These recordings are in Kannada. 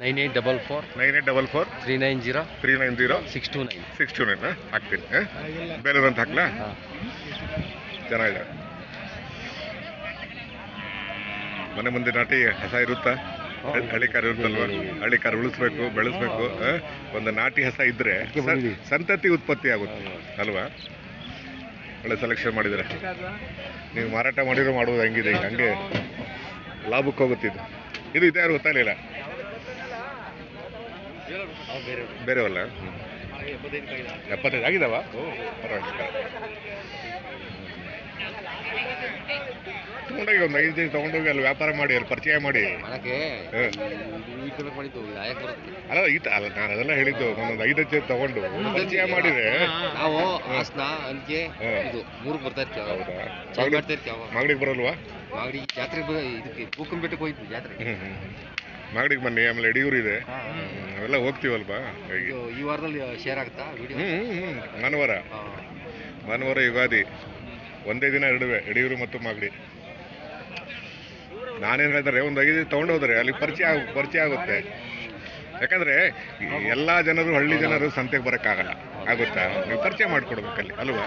Nine eight double four nine eight double four three nine zero three nine zero six two nine six two nine ಹಾಕ್ತೀನಿ ಬೇಲೂರು ಅಂತ ಹಾಕ್ಲಾ? ಚೆನ್ನಾಗಿದೆ. ಮನೆ ಮುಂದೆ ನಾಟಿ ಹಸ ಇರುತ್ತಾ? ಹಳ್ಳಿ- ಕಾರು ಇರುತ್ತಲ್ವಾ? ಹಳ್ಳಿ ಕಾರ್ ಉಳಿಸ್ಬೇಕು ಬೆಳೆಸ್ಬೇಕು? ಒಂದು ನಾಟಿ ಹಸ ಇದ್ರೆ. ಸಂತತಿ ಉತ್ಪತ್ತಿ ಆಗುತ್ತೆ ಅಲ್ವಾ? ಒಳ್ಳೆ ಸೆಲೆಕ್ಷನ್ ಮಾಡಿದ್ರೆ ನೀವು ಮಾರಾಟ ಮಾಡಿರೋ ಮಾಡುವುದು ಹಂಗಿದೆ ಈಗ ಹಂಗೆ ಲಾಭಕ್ಕೆ ಹೋಗುತ್ತಿದ್ದು ಇದು ಇದ್ಯಾರು ಗೊತ್ತಾಗಲಿಲ್ಲ. ಬೇರೆವಲ್ಲ? ಎಪ್ಪತ್ತೈದು ಆಗಿದಾವ? ಓ ಪರವಾಗಿಲ್ಲ. ತಗೊಂಡೋಗಿ ಒಂದು ಐದು ದಿನ ತಗೊಂಡೋಗಿ ಅಲ್ಲಿ ವ್ಯಾಪಾರ ಮಾಡಿ ಅಲ್ಲಿ ಪರಿಚಯ ಮಾಡಿ. ಹ. ಈ ಅಲ್ಲ ಈತ ಅಲ್ಲ ನಾನು ಅದೆಲ್ಲ ಹೇಳಿದ್ದು ಒಂದೊಂದು ಐದು ಜನ ತಗೊಂಡು ಪರಿಚಯ ಮಾಡಿದ್ರೆ. ನಾವು ಹಾಸನ ಹ. ಇದು ಮೂರು ಬರ್ತಾ ಇರ್ತೀವಿ. ಹೌದಾ? ಮಾಗಡಿಗೆ ಬರಲ್ವಾ? ಮಾಗಡಿ ಜಾತ್ರೆ ಇದಕ್ಕೆ ಬೆಟ್ಟಕ್ಕೆ ಹೋಯ್ತು ಜಾತ್ರೆ ಹ್ಮ್ ಹ್ಮ್. ಮಾಗಡಿಗೆ ಬನ್ನಿ ಆಮೇಲೆ ಯಡಿಯೂರು ಇದೆ. ಹೋಗ್ತೀವಲ್ವಾ? ಹಾಗೆ. ಇದು ಈ ವಾರದಲ್ಲಿ ಶೇರ್ ಆಗುತ್ತಾ ಹ್ಮ್ ಹ್ಮ್ ಭಾನುವಾರ. ಭಾನುವಾರ ಯುಗಾದಿ. ಒಂದೇ ದಿನ ಎರಡುವೆ ಯಡಿಯೂರು ಮತ್ತು ಮಾಗಡಿ. ನಾನೇನು ಹೇಳ್ತಾರೆ ಒಂದು ಐದು ತಗೊಂಡು ಹೋದ್ರೆ ಅಲ್ಲಿ ಪರಿಚಯ ಆಗ್- ಪರಿಚಯ ಆಗುತ್ತೆ. ಯಾಕಂದ್ರೆ ಎಲ್ಲಾ ಜನರು ಹಳ್ಳಿ ಜನರು ಸಂತೆಗೆ ಬರೋಕ್ಕಾಗಲ್ಲ. ಆಗುತ್ತಾ? ನೀವು ಪರಿಚಯ ಮಾಡ್ಕೊಡ್ಬೇಕಲ್ಲಿ ಅಲ್ವಾ?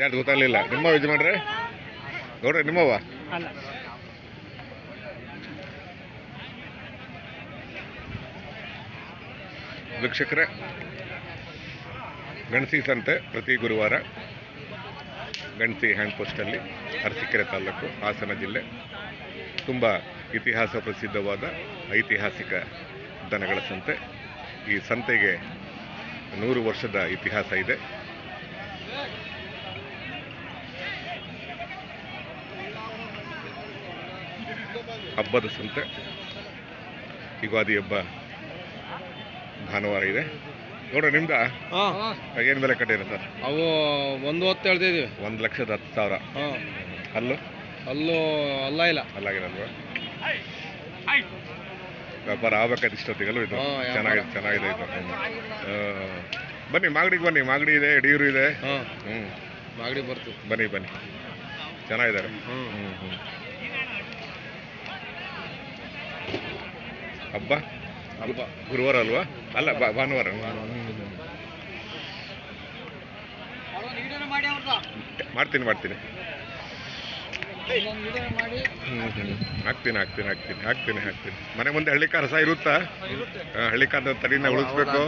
ಯಾರ್ದು ಗೊತ್ತಾಗಲಿಲ್ಲ. ನಿಮ್ಮ ಯಜಮಾನ್ರೆ? ನೋಡ್ರಿ ನಿಮ್ಮವ ವೀಕ್ಷಕರೇ ಗಣಸಿ ಸಂತೆ ಪ್ರತಿ ಗುರುವಾರ ಗಣಸಿ ಹ್ಯಾಂಡ್ ಪೋಸ್ಟಲ್ಲಿ ಅರಸೀಕೆರೆ ತಾಲೂಕು ಹಾಸನ ಜಿಲ್ಲೆ. ತುಂಬ ಇತಿಹಾಸ ಪ್ರಸಿದ್ಧವಾದ ಐತಿಹಾಸಿಕ ದನಗಳ ಸಂತೆ. ಈ ಸಂತೆಗೆ ನೂರು ವರ್ಷದ ಇತಿಹಾಸ ಇದೆ. ಹಬ್ಬದ ಸಂತೆ. ಯುಗಾದಿ ಹಬ್ಬ ಭಾನುವಾರ ಇದೆ. ನೋಡ್ರಿ ನಿಮ್ದ? ಏನ್ ಬೆಲೆ ಕಟ್ಟಿರ ಸರ್? ಅವು ಒಂದು ಹೊತ್ತು ಹೇಳ್ತಾ ಇದೀವಿ ಒಂದು ಲಕ್ಷದ ಹತ್ತು ಸಾವಿರ. ಅಲ್ಲೂ ಅಲ್ಲೂ ಅಲ್ಲ ಇಲ್ಲ ಅಲ್ಲಾಗಿರಲ್ವಾ ವ್ಯಾಪಾರ ಆಗ್ಬೇಕಾದ ಇಷ್ಟೊತ್ತಿಗಲ್ಲೂ ಇದು. ಚೆನ್ನಾಗಿದೆ ಚೆನ್ನಾಗಿದೆ ಇದು. ಬನ್ನಿ ಮಾಗಡಿಗೆ ಬನ್ನಿ. ಮಾಗಡಿ ಇದೆ ಯಡಿಯೂರು ಇದೆ. ಹ್ಮ್. ಹ್ಞೂ ಮಾಗಡಿ ಬರ್ತು ಬನ್ನಿ ಬನ್ನಿ. ಚೆನ್ನಾಗಿದ್ದಾರೆ. ಹ್ಮ್. ಹ್ಞೂ ಹ್ಞೂ ಹಬ್ಬ? ಹಬ್ಬ ಗುರುವಾರ ಅಲ್ವಾ? ಅಲ್ಲ ಭಾನುವಾರ. ಮಾಡ್ತೀನಿ ಮಾಡ್ತೀನಿ. ಹಾಕ್ತೀನಿ ಹಾಕ್ತೀನಿ ಹಾಕ್ತೀನಿ ಹಾಕ್ತೀನಿ ಹಾಕ್ತೀನಿ. ಮನೆ ಮುಂದೆ ಹಳ್ಳಿಕಾರ ಸಹ ಇರುತ್ತಾ? ಹಳ್ಳಿಕಾರ ತಳಿನ ಉಳಿಸ್ಬೇಕು.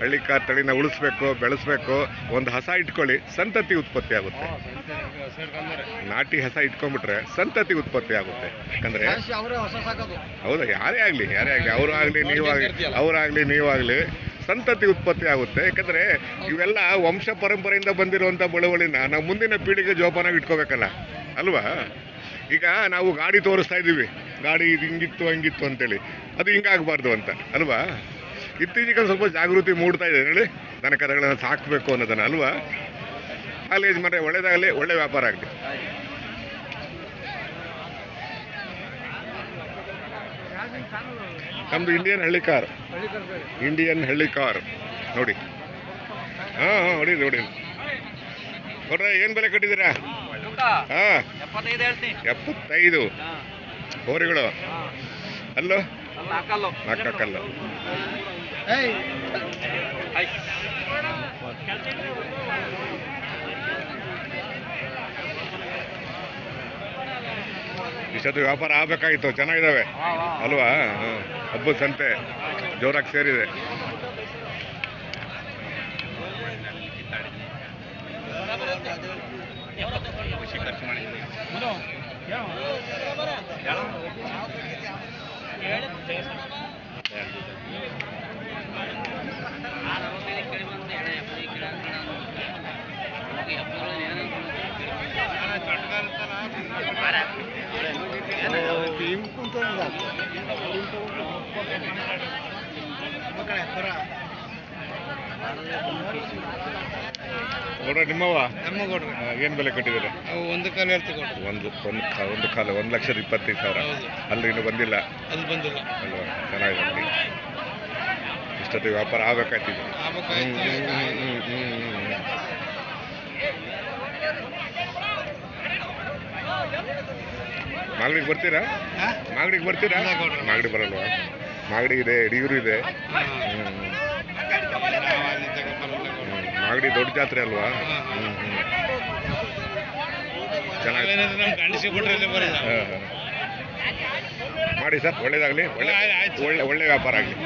ಹಳ್ಳಿಕಾರ್ ತಳಿನ ಉಳಿಸ್ಬೇಕು ಬೆಳೆಸ್ಬೇಕು ಒಂದು ಹಸ ಇಟ್ಕೊಳ್ಳಿ ಸಂತತಿ ಉತ್ಪತ್ತಿ ಆಗುತ್ತೆ. ನಾಟಿ ಹಸ ಇಟ್ಕೊಂಡ್ಬಿಟ್ರೆ ಸಂತತಿ ಉತ್ಪತ್ತಿ ಆಗುತ್ತೆ. ಯಾಕಂದ್ರೆ ಹೌದ ಯಾರೇ ಆಗಲಿ ಯಾರೇ ಆಗಲಿ ಅವರು ಆಗಲಿ ನೀವಾಗಲಿ ಅವರಾಗಲಿ ನೀವಾಗಲಿ ಸಂತತಿ ಉತ್ಪತ್ತಿ ಆಗುತ್ತೆ. ಯಾಕಂದ್ರೆ ಇವೆಲ್ಲ ವಂಶ ಪರಂಪರೆಯಿಂದ ಬಂದಿರುವಂಥ ಬಳುವಳಿನ ನಾವು ಮುಂದಿನ ಪೀಳಿಗೆ ಜೋಪಾನಾಗಿ ಇಟ್ಕೋಬೇಕಲ್ಲ ಅಲ್ವಾ? ಈಗ ನಾವು ಗಾಡಿ ತೋರಿಸ್ತಾ ಇದ್ದೀವಿ. ಗಾಡಿ ಇದು ಹಿಂಗಿತ್ತು ಹಂಗಿತ್ತು ಅಂತೇಳಿ. ಅದು ಹಿಂಗಾಗಬಾರ್ದು ಅಂತ ಅಲ್ವಾ? ಇತ್ತೀಚೆಗೆ ಸ್ವಲ್ಪ ಜಾಗೃತಿ ಮೂಡ್ತಾ ಇದೆ. ಹೇಳಿ ದನ ಕರಗಳನ್ನು ಸಾಕಬೇಕು ಅನ್ನೋದನ್ನ ಅಲ್ವಾ? ಕಾಲೇಜ್ ಮನೆ ಒಳ್ಳೇದಾಗಲಿ ಒಳ್ಳೆ ವ್ಯಾಪಾರ ಆಗಲಿ. ನಮ್ದು ಇಂಡಿಯನ್ ಹಳ್ಳಿ ಕಾರ್ ಇಂಡಿಯನ್ ಹಳ್ಳಿ ಕಾರ್ ನೋಡಿ. ಹಾ ಹಾ ನೋಡಿ ಹೊಡೀರಿ ನೋಡ್ರ ಏನ್ ಬೆಲೆ ಕಟ್ಟಿದ್ದೀರಾ? ಹಾ. ಎಪ್ಪತ್ತೈದು. ಹೋರಿಗಳು. ಅಲ್ಲೋ? ಹಾಕಲ್ಲು. Hey. ಇಷ್ಟೊತ್ತು ವ್ಯಾಪಾರ ಆಗಬೇಕಾಗಿತ್ತು ಚೆನ್ನಾಗಿದ್ದಾವೆ ಅಲ್ವಾ? ಹಬ್ಬದ ಸಂತೆ ಜೋರಾಗಿ ಸೇರಿದೆ. ಖರ್ಚು ಕೊಡ ನಿಮ್ಮವ ಏನು ಬೆಲೆ ಕೊಟ್ಟಿದ್ದೀರಾ? ಒಂದು ಕಾಲ ಹೇಳ್ತು ಒಂದು ಕಾಲ ಒಂದು ಕಾಲು ಒಂದು ಲಕ್ಷದ ಇಪ್ಪತ್ತೈದು ಸಾವಿರ. ಅಲ್ಲಿ ಇನ್ನು ಬಂದಿಲ್ಲ? ಅಲ್ಲಿ ಬಂದಿಲ್ಲ. ಅಲ್ವಾ? ಚೆನ್ನಾಗಿ ಇಷ್ಟೊತ್ತಿಗೆ ವ್ಯಾಪಾರ ಆಗಬೇಕಾಯ್ತಿದೆ ಮಾಗಡಿಗೆ ಬರ್ತೀರಾ? ಮಾಗಡಿಗೆ ಬರ್ತೀರಾ ಮಾಗಡಿ ಬರಲ್ವಾ ಮಾಗಡಿ ಇದೆ ಯಡಿಯೂರು ಇದೆ. ಮಾಗಡಿ ದೊಡ್ಡ ಜಾತ್ರೆ ಅಲ್ವಾ. ಚೆನ್ನಾಗಿ. ಮಾಡಿ ಸರ್ ಒಳ್ಳೇದಾಗಲಿ ಒಳ್ಳೆ. ಒಳ್ಳೆ ಒಳ್ಳೆ ವ್ಯಾಪಾರ ಆಗಲಿ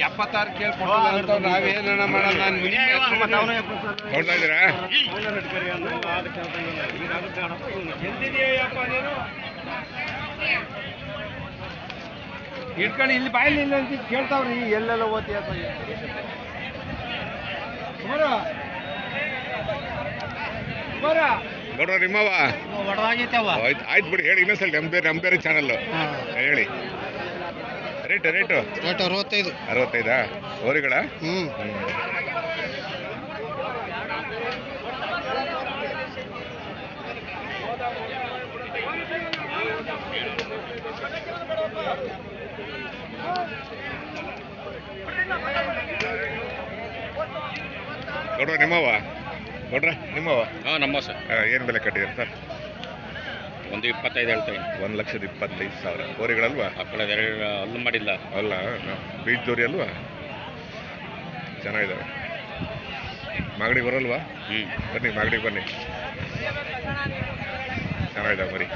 ಎಪ್ಪತ್ತಾರು ಕೇಳ್ಕೊಟ್ಟಿಲ್ಲ ಅಂತ ನಾವೇನ ಮಾಡೋಣ ನಾನು ನೋಡ್ತಾ ಇದ್ದೀರಾ? ಇಟ್ಕೊಂಡು ಇಲ್ಲಿ ಬಾಯಲ್ಲಿ ಇಲ್ಲ ಅಂತ ಕೇಳ್ತಾವ್ರಿ ಎಲ್ಲೆಲ್ಲ ಓದಿ ಅಂತ. ನೋಡ್ರ ನಿಮ್ಮವ ಆಯ್ತು ಆಯ್ತು ಬಿಡಿ ಹೇಳಿ ಇನ್ನೊಂದ್ಸಲ ನಮ್ ಬೇರೆ ನಮ್ ಬೇರೆ ಚಾನಲ್ಲು ಹೇಳಿ. Rate rate? ರೇಟ್ ಅರವತ್ತೈದು. ಅರವತ್ತೈದಾ? ಹೋರಿಗಳ? ಹ್ಞೂ ಹ್ಮ್. ನೋಡ್ರ ನಿಮ್ಮವ ನೋಡ್ರ ನಿಮ್ಮವ ಹಾಂ ನಮ್ಮ ಸರ್. ಏನು ಬೆಲೆ ಕಟ್ಟಿದ್ದೀರಿ ಸರ್? ಒಂದು ಇಪ್ಪತ್ತೈದು ಹೇಳ್ತಾ ಇದ್ದೀನಿ ಒಂದು ಲಕ್ಷದ ಇಪ್ಪತ್ತೈದು ಸಾವಿರ. ಹೋರಿಗಳಲ್ವಾ? ಆ ಕಡೆ ಎರಡು ಅಲ್ಲೂ ಮಾಡಿಲ್ಲ. ಅಲ್ಲ ಬೀಚ್ ದೋರಿ ಅಲ್ವಾ? ಚೆನ್ನಾಗಿದ್ದಾವೆ ಮಾಗಡಿ ಬರಲ್ವಾ? ಹ್ಞೂ ಬನ್ನಿ ಮಾಗಡಿಗೆ ಬನ್ನಿ. ಚೆನ್ನಾಗಿದ್ದಾವೆ ಮರಿ.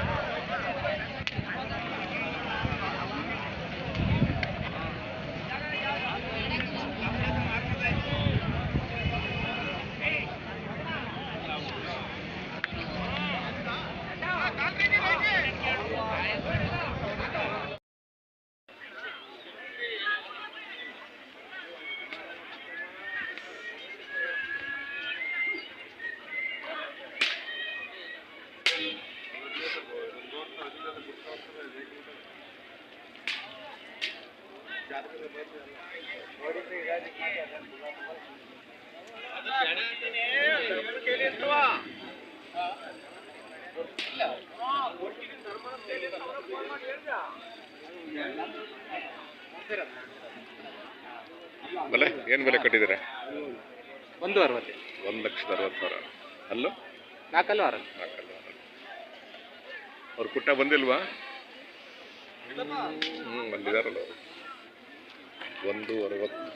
ಬೆಲೆ ಏನು ಬೆಲೆ ಕಟ್ಟಿದ್ದೀರಾ? ಒಂದು ಅರವತ್ತು ಒಂದು ಲಕ್ಷದ ಅರವತ್ತು ಸಾವಿರ. ಅಲ್ಲೂ? ನಾಲ್ಕಲ್ಲು ಆರು ಆರಲ್ಲ. ಅವ್ರು ಪುಟ್ಟ ಬಂದಿಲ್ವಾ? ಹ್ಞೂ ಬಂದಿದಾರಲ್ಲ ಅವರು. ಒಂದು ಅರವತ್ತು.